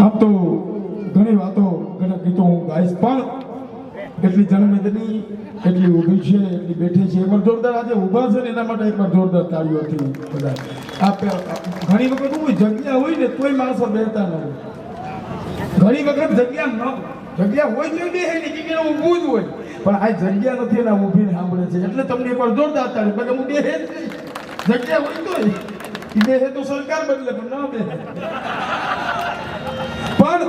આમ તો ઘણી વાતો ઘણા ગીતો હું ગાઈશ, પણ એટલી જનમેદની એટલી ઊભી છે એટલી બેઠી છે, એકવાર જોરદાર આજે ઊભા છે ને એના માટે એકવાર જોરદાર તાળીઓથી બધા. આ ઘણી વખત શું જગ્યા હોય ને તોય માણસો બેસતા ન ઘણી વખત જગ્યા ન, જગ્યા હોય તો બે ને જગ્યા ઊભું જ હોય. પણ આ જગ્યા નથી એના ઊભીને સાંભળે છે. એટલે તમને એકવાર જોરદાર તાળી બાકી હું બે જ જગ્યા હોય તો ઈ હે તો સરકાર બદલે, પણ ન બે પણ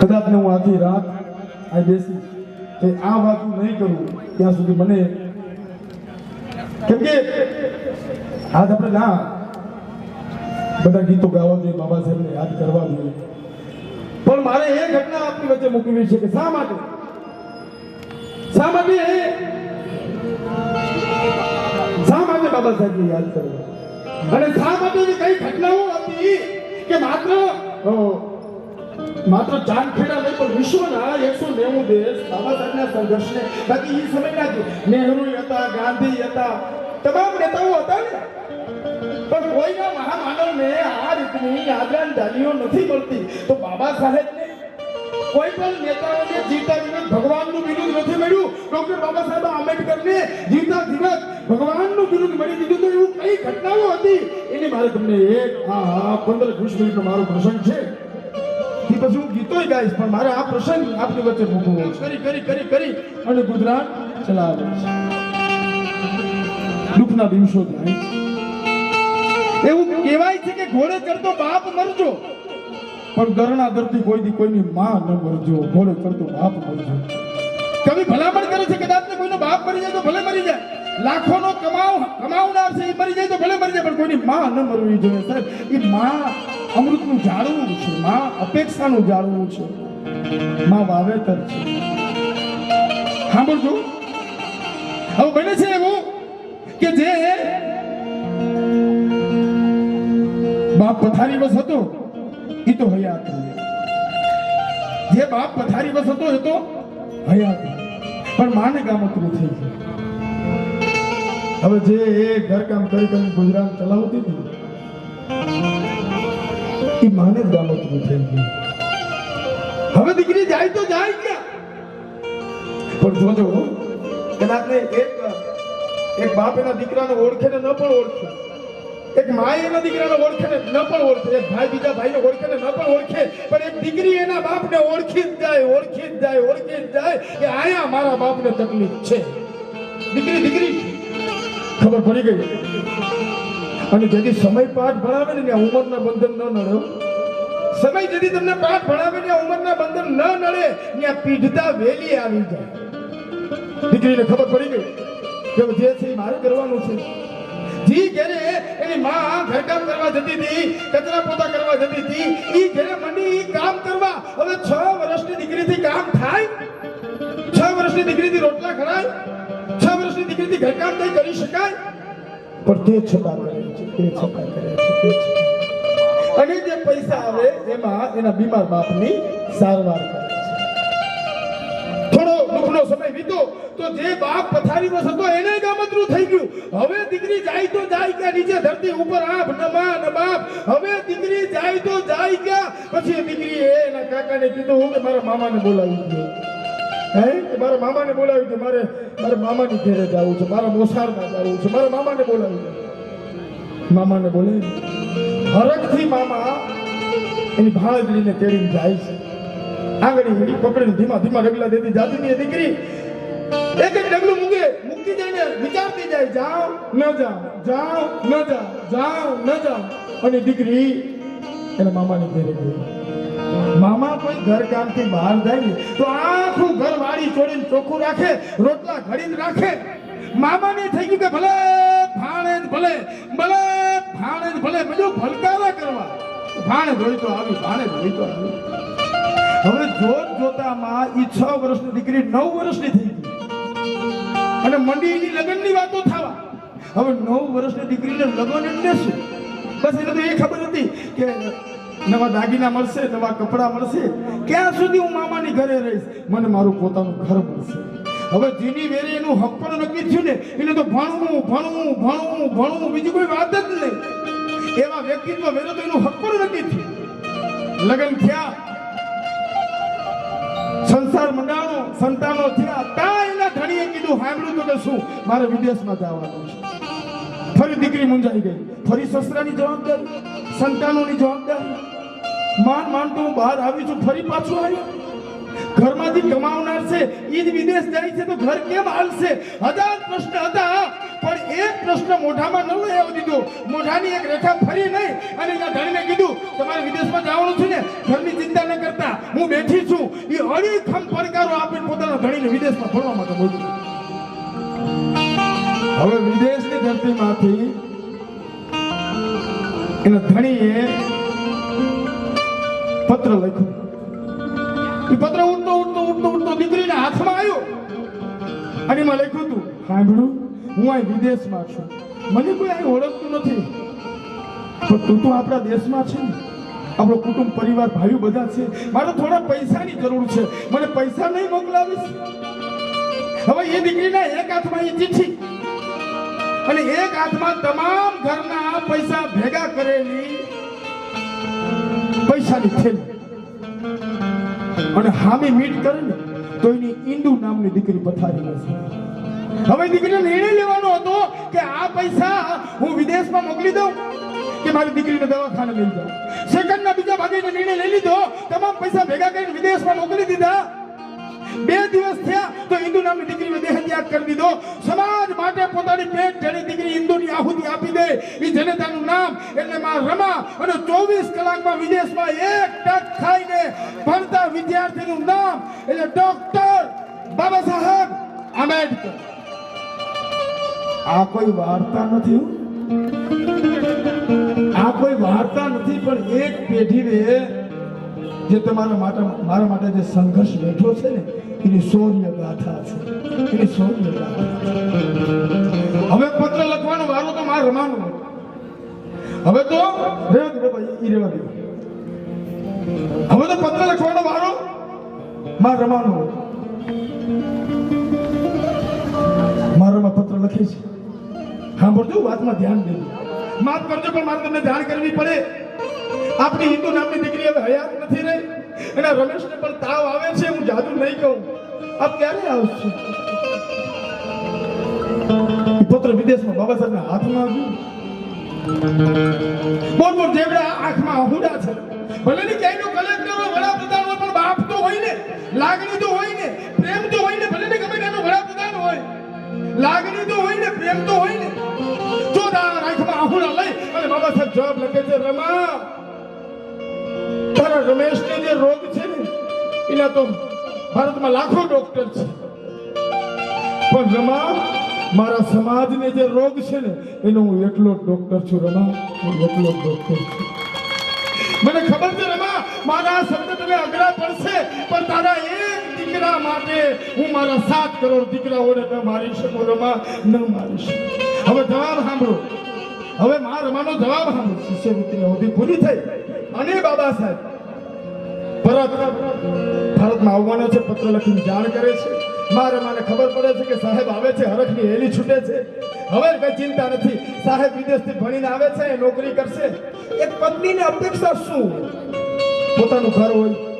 કદાચ હું આખી રાત આ બેસી કે આ વાત નહીં કરું ત્યાં સુધી મને કેમ કે આજ આપણે ના બધા ગીતો ગાવા જોઈએ, બાબા સાહેબને યાદ કરવા જોઈએ. પણ મારે એ ઘટના આપની વચ્ચે મૂકવી છે કે શા માટે? શા માટે શા માટે બાબા સાહેબને યાદ કરવા? અને શા માટે કઈ ઘટનાઓ પણ વિશ્વના એકસો નેવું દેશ બાબા સંઘર્ષને, બાકી એ સમયના જ નેહરુ હતા, ગાંધી હતા, તમામ નેતાઓ હતા ને. પણ કોઈના મહામાનવને આ રીતની આદરાંજલિઓ નથી મળતી. તો બાબા સાહેબને કોઈ પણ નેતાઓને જીતા દિવસ ભગવાનનું બિરુદ નથી મળ્યું. ડોક્ટર બાબા સાહેબ આંબેડકરને જીતા દિવસ ભગવાનનું બિરુદ મળી દીધું તો એવું કઈ ઘટનાઓ હતી? એની મારે તમને એક હા હા પંદર વીસ મિનિટનો મારો પ્રસંગ છે. એ પછી હું ગીતોય ગાઈશ પણ મારે આ પ્રસંગ આપની વચ્ચે મૂકવો કરી કરી કરી કરી. અને ગુજરાત ચલાવે દુઃખના દિવસો થાય. એવું કહેવાય છે કે ઘોડે ચડતો બાપ મરજો. પણ ગરણા ધરતી કોઈ દી કોઈની માં ન મરજો, ભોળે કરતો બાપ મરજો. કવિ ભલામણ કરે છે કદાચ ને કોઈનો બાપ મરી જાય તો ભલે મરી જાય. લાખોનો કમાવ, કમાવનાર છે એ મરી જાય તો ભલે મરી જાય, પણ કોઈની માં ન મરવી જોઈએ. સાહેબ, એ માં અમૃતનું જાળવું છે, માં અપેક્ષાનું જાળવું છે. માં વાવેતર છે. સાંભળજો. હવે બને છે એવું કે જે બાપ પથારી બસ હતો એ તો હયાત. જે બાપ પથારી બસ હતો એ તો હયાત પણ માને ગામતરું થઈ ગયું હવે જે એ ઘરકામ કરી કરીને ગુજરાન ચલાવતી હતી એ માને જ ગામતરું થઈ ગયું હવે દીકરી જાય તો જાય ક્યાં? પણ જોજો કદાચ એક એક બાપ એના દીકરાને ઓળખે ને ન પણ ઓળખે. એક માય એના દીકરાને ઓળખે ને ન પણ ઓળખે. એક ભાઈ બીજા ભાઈને ઓળખે ને ન પણ ઓળખે. પણ એક દીકરી એના બાપને ઓળખી જ જાય, ઓળખી જ જાય, ઓળખી જ જાય કે આયા મારા બાપને તકલીફ છે. દીકરી દીકરી ખબર પડી ગઈ. અને જેથી સમય પાઠ ભણાવે ને, ત્યાં ઉંમરના બંધન ન નડે. સમય જેથી તમને પાઠ ભણાવે ને ઉંમરના બંધન ન નડે, ત્યાં પીઢતા વેલી આવી જાય. દીકરીને ખબર પડી ગઈ કે જે છે એ મારે કરવાનું છે. જી ઘરે એની માં ઘરકામ કરવા જતી હતી, કચરા પોતા કરવા જતી હતી. ઈ ઘરે મંડી કામ કરવા, હવે છ વર્ષની દીકરીથી કામ થાય? છ વર્ષની દીકરીથી રોટલા ખરાય છ વર્ષની દીકરીથી ઘરકામ કઈ કરી શકાય? પણ તે છોકરા કરે છે, તે છોકરા કરે છે અને જે પૈસા આવે, એમાં એના બીમાર બાપની સારવાર કરે સમય વીતો, તો જે બાપ પથારીમાં હતો એને ગામતરું થઈ ગયું. હવે દીકરી જાય તો જાય ક્યાં? નીચે ધરતી ઉપર આપ ન બાપ હવે દીકરી જાય તો જાય કે પછી એ એના કાકાને કીધું કે મારા મામાને બોલાવી દો. હે? કે મારા મામાને બોલાવી દે? મારે, મારા મામાની ઘેરે જવું છે, મારા મોસારમાં જવું છે, મારા મામાને બોલાવી દો. મામાને બોલાવી હરખથી મામા એની ભાણેજડીને તેડીને જાય છે. આંગળી હેડી પકડીને ધીમા ધીમા ડગલા દેતી જાતી ની દીકરી એક એક ડગલું મૂકે, મૂકી જઈને વિચારતી જાય, જાઓ, ન જાઓ જાઓ, ન જાઓ જાઓ, ન જાઓ. અને દીકરી એના મામાની ઘરે ગઈ. મામા કોઈ ઘર કામથી બહાર જાય ને તો આખું ઘર વાળી છોડીને ચોખ્ખું રાખે, રોટલા ઘડીને રાખે. મામાને થઈ ગયું કે ભલે ભાણે ભલે ભલે ભાણે ભલે બધું ભલકારા કરવા. ભાણે જોઈ તો આવી, ભાણે જોઈ તો આવી. હવે જોત જોતામાં ઈ છ વર્ષની દીકરી નવ વર્ષની થઈ ગઈ. અને મંડીની લગ્નની વાતો થવા. હવે નવ વર્ષની દીકરીને લગ્ન એટલે શું બસ એને તો એ ખબર હતી કે નવા દાગીના મળશે, નવા કપડાં મળશે. ક્યાં સુધી હું મામાની ઘરે રહીશ? મને મારું પોતાનું ઘર મળશે. હવે જીની વેરે એનું હક પણ નક્કી થયું ને, એને તો ભણવું ભણવું ભણવું ભણવું, બીજી કોઈ વાત જ નહીં. એવા વ્યક્તિત્વ વેરો તો એનું હક પણ નક્કી થયું. લગ્ન થયા સંસાર મંડાણો, સંતાનો થયા. તા એના ધણીએ કીધું સાંભળ્યું તો કે શું? મારે વિદેશમાં જવાનું છે. ફરી દીકરી મુંજાઈ ગઈ. ફરી સસરાની જવાબદારી, સંતાનોની જવાબદારી. માન માન તો હું બહાર આવી છું, ફરી પાછું આવ્યો. ઘરમાંથી કમાવનાર છે ઈદ વિદેશ જાય છે, તો ઘર કેમ હાલશે? હજાર પ્રશ્ન હતા. પણ એક પ્રશ્ન મોઢામાં ન લઈ આવી દીધો. મોઢાની એક રેખા ફરી નહીં. અને એના ધણીને કીધું તમારે વિદેશમાં જવાનું છે ને? ઘરની ચિંતા ન કરતા. હું બેઠી છું. એ અડીખમ પડકારો આપીને પોતાના ધણીને વિદેશમાં ભણવા માટે બોલી હવે વિદેશની ધરતીમાંથી એના ધણીએ પત્ર લખ્યો. એ પત્ર ઉડતો ઉડતો ઉડતો ઉડતો દીકરીના હાથમાં આવ્યો. અને એમાં લખ્યું હતું સાંભળ્યું હું અહીં વિદેશમાં છું. મને કોઈ અહીં ઓળખતું નથી. પણ તું તો આપણા દેશમાં છે ને. આપણો કુટુંબ, પરિવાર, ભાઈઓ બધા છે. મારે થોડા પૈસાની જરૂર છે. મને પૈસા નહીં મોકલાવીશ. હવે એ દીકરીના એક હાથમાં એ ચિઠ્ઠી. અને એક હાથમાં તમામ ઘરના પૈસા ભેગા કરેલી પૈસાની થેલી. અને હામી મીટ કરીને તો એની ઈંદુ નામની દીકરી પથારી હશે હવે દીકરીને નિર્ણય લેવાનો હતો કે આ પૈસા હું વિદેશમાં મોકલી દઉં કે મારી દીકરીને દવાખાને લઈ જાઉં? સેકન્ડના બીજા ભાગે નિર્ણય લઈ લીધો, તમામ પૈસા ભેગા કરીને વિદેશમાં મોકલી દીધા. બે દિવસ થયા તો હિન્દુ નામની દીકરીને દેહ ત્યાગ કરી દીધો. સમાજ માટે પોતાની પેટ જેની દીકરી હિન્દુની આહુતિ આપી દે એ જનતાનું નામ એટલે માં રમા અને ચોવીસ કલાકમાં વિદેશમાં એક ટક ખાઈને ભણતા વિદ્યાર્થીનું નામ, એટલે ડોક્ટર બાબા સાહેબ આંબેડકર. આ કોઈ વાર્તા નથી આ કોઈ વાર્તા નથી, પણ એક પેઢીને જે તમારા માટે, મારા માટે જે સંઘર્ષ બેઠો છે ને, એની શૌર્ય ગાથા છે. એની શૌર્ય હવે પત્ર લખવાનો વારો તો મારે રમાનો હવે તો રેવા દે. હવે તો પત્ર લખવાનો વારો મારે રમાનો. મારામાં લખે છે સાંભળજો વાતમાં ધ્યાન દેજો માફ કરજો, પણ મારે તમને જાણ કરવી પડે. આપણી હિન્દુ નામની દીકરી હવે હયાત નથી રહી. અને રમેશને પણ તાવ આવે છે, હું જાદુ નહીં કહું. આપ ક્યારે આવશે? પુત્ર વિદેશમાં બાબા સાહેબના હાથમાં આવ્યું. બોલ બોલ, જેવડા આંખમાં અહુડા છે. ભલે ની ક્યાંયનો કલેક્ટર હોય વડાપ્રધાન પણ બાપ તો હોય ને. લાગણી તો હોય પ્રેમ તો હોય ને. જોદાર આંખમાં આહુડા લઈ, અને બાબા સાહેબ જવાબ લખે છે, રમા, તારા રમેશને જે રોગ છે ને, એના તો ભારતમાં લાખો ડોક્ટર છે. પણ રમા, મારા સમાજને જે રોગ છે ને, એનો હું એકલો ડોક્ટર છું, રમા, હું એકલો ડોક્ટર છું. મને ખબર છે, રમા, મારા શબ્દ તને અઘરા પડશે, પણ તારા માટે હું મારા સાત કરોડ દીકરાઓને ન મારી શકું રમા ન મારી શકું હવે જવાબ સાંભળો. હવે મા રમાનો જવાબ સાંભળો. શિષ્યવૃત્તિને અવધિ પૂરી થઈ. અને બાબા સાહેબ ભારતમાં આવવાનો છે, પત્ર લખીને જાણ કરે છે. મારે મને ખબર પડે છે કે સાહેબ આવે છે, હરખની હેલી છૂટે છે. હવે કઈ ચિંતા નથી. સાહેબ વિદેશથી ભણીને આવે છે, એ નોકરી કરશે. એક પત્નીની અપેક્ષા શું? પોતાનું ઘર હોય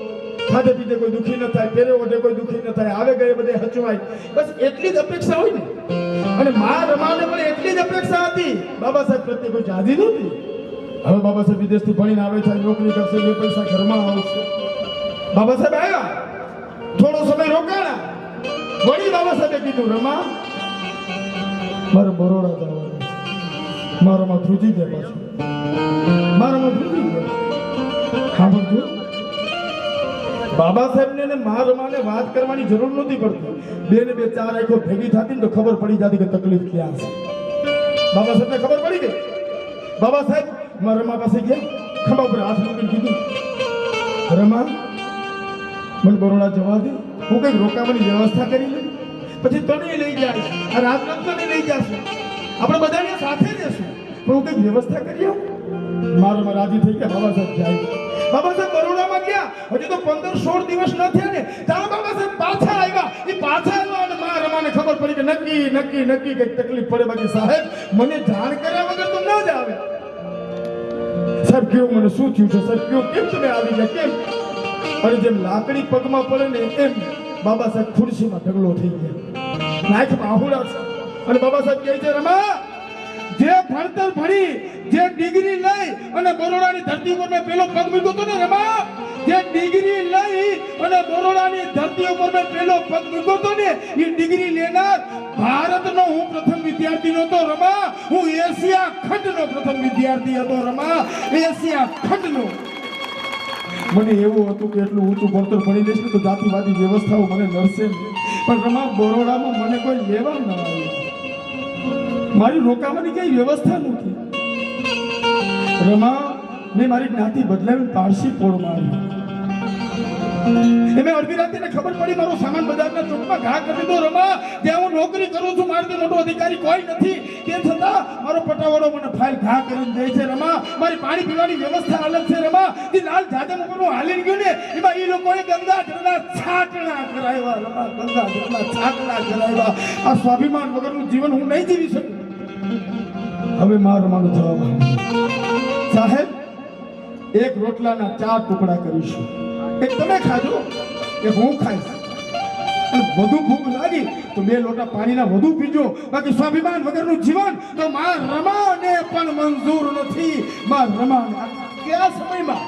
ખાધે પીધે કોઈ દુખી ન થાય પહેરે ઓઢે કોઈ દુખી ન થાય, આવે ગયે બધે હચવાય. બસ એટલી જ અપેક્ષા હોય ને. અને મા રમાને પણ એટલી જ અપેક્ષા હતી. બાબા સાહેબ પ્રત્યે કોઈ જાદી નહોતી. હવે બાબા સાહેબ વિદેશથી ભણીને આવે છે, નોકરી કરશે, બે પૈસા ઘરમાં આવશે બાબા સાહેબ આવ્યા. થોડો સમય રોકાણા. વળી બાબા સાહેબે કીધું, રમા, મારે બરોડા જવાનું. મારામાં ધ્રુજી ગયા પાછું. મારામાં ધ્રુજી ગયા. સાંભળજો બાબા સાહેબને ને મા રમાને વાત કરવાની જરૂર નહોતી પડતી. બે ને બે ચાર આંખો ભેગી થતી ને તો ખબર પડી જતી કે તકલીફ ક્યાં છે. બાબા સાહેબને ખબર પડી ગઈ? બાબા સાહેબ રમા પાસે ગયા? ખંભા ઉપર હાથ મૂકીને કીધું, રમા, મને બરોડા જવા દે. હું કંઈક રોકાવાની વ્યવસ્થા કરી લઈ પછી તને લઈ જાય, આ રાત તને લઈ જશે. આપણે બધાને સાથે રહેશું. પણ હું કંઈક વ્યવસ્થા કરી આવું મારામાં રાજી થઈ ગયા, બાબા સાહેબ જાય બાબા સાહેબ બરોડામાં ગયા, હજી તો પંદર સોળ દિવસ ન થયા ને ત્યાં બાબા સાહેબ પાછા આવ્યા. એ પાછા આવ્યા અને મા રમાને ખબર પડી કે નક્કી નક્કી નક્કી કઈ તકલીફ પડે બાકી સાહેબ, મને જાણ કર્યા વગર તો ન જ આવે. કેવું મને શું થયું છે? સાહેબ, કેવું કેમ તમે આવી ગયા? કેમ? અને જેમ લાકડી પગમાં પડે ને એમ બાબા સાહેબ ખુરશીમાં ઢગલો થઈ ગયા. નાખમાં આહુડા અને બાબા સાહેબ કહે છે, રમા, જે ભણતર ભણી જે ડિગ્રી લઈ અને બરોડાની ધરતી ઉપર મેં પેલો પગ મૂક્યો હતો ને રમા, જે ડિગ્રી લઈ અને બરોડાની ધરતી ઉપર મેં પેલો પગ મૂક્યો હતો ને, એ ડિગ્રી લેનાર ભારતનો હું પ્રથમ વિદ્યાર્થી નહોતો રમા. હું એશિયા ખંડનો પ્રથમ વિદ્યાર્થી હતો રમા. એશિયા ખંડનો. મને એવું હતું કે એટલું ઊંચું ભણતર ભણી લઈશ ને તો જાતિવાદી વ્યવસ્થાઓ મને નડશે પણ રમા, બરોડામાં મને કોઈ લેવા ન આવ્યું. મારી રોકાવાની કઈ વ્યવસ્થા નથી રમા, મેં મારી જ્ઞાતિ બદલાવી પારસી પોળમાં મારી. એમે અડધી રાતે ખબર પડી મારો સામાન બજારના ચોકમાં ઘા કરી દીધો, રમા, ત્યાં હું નોકરી કરું છું મારાથી મોટો અધિકારી કોઈ નથી. તે છતાં મારો પટાવાળો મને ફાઇલ ઘા કરીને દે છે, રમા. મારી પાણી પીવાની વ્યવસ્થા અલગ છે, રમા. જે લાલ જાજમ ઉપરનું હાલી ગયું ને, એમાં એ લોકોએ ગંગા જળના છાટણા રમા. ગંગા જળના છાટણા આ સ્વાભિમાન વગરનું જીવન હું નહીં જીવી શકું. હવે મારો મારો જવાબ સાહેબ, એક રોટલાના ચાર ટુકડા કરીશું. એ તમે ખાજો, એ હું ખાઈશ. વધુ ભૂખ લાગી તો બે લોટા પાણીના વધુ પીજો. બાકી સ્વાભિમાન વગરનું જીવન તો માં રમાને પણ મંજૂર નથી. માં રમાને. કયા સમયમાં?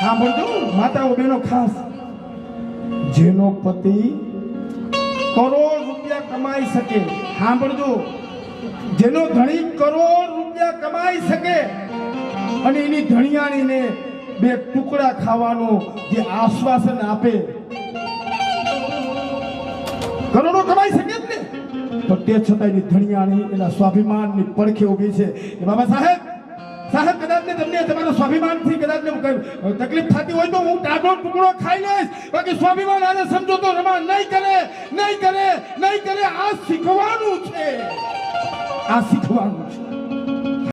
સાંભળજો, માતાઓ બેનો ખાસ. જેનો પતિ કરોડ રૂપિયા કમાઈ શકે. સાંભળજો. જેનો ધણી કરોડ રૂપિયા કમાઈ શકે અને એની ધણિયાણીને બે ટુકડા ખાવાનું જે આશ્વાસન આપે. કરોડો કમાઈ શકે જ ને. તો તે છતાં એની ધણિયાણી એના સ્વાભિમાનની પડખે ઊભી છે. એ બાબા સાહેબ સાહેબ, કદાચ ને તમને તમારા સ્વાભિમાનથી કદાચ ને તકલીફ થતી હોય તો હું ટાઢો ટુકડો ખાઈ લઈશ. બાકી સ્વાભિમાન આને સમજો તો રમા નહીં કરે નહીં કરે નહીં કરે, આ શીખવાનું છે. આ શીખવાનું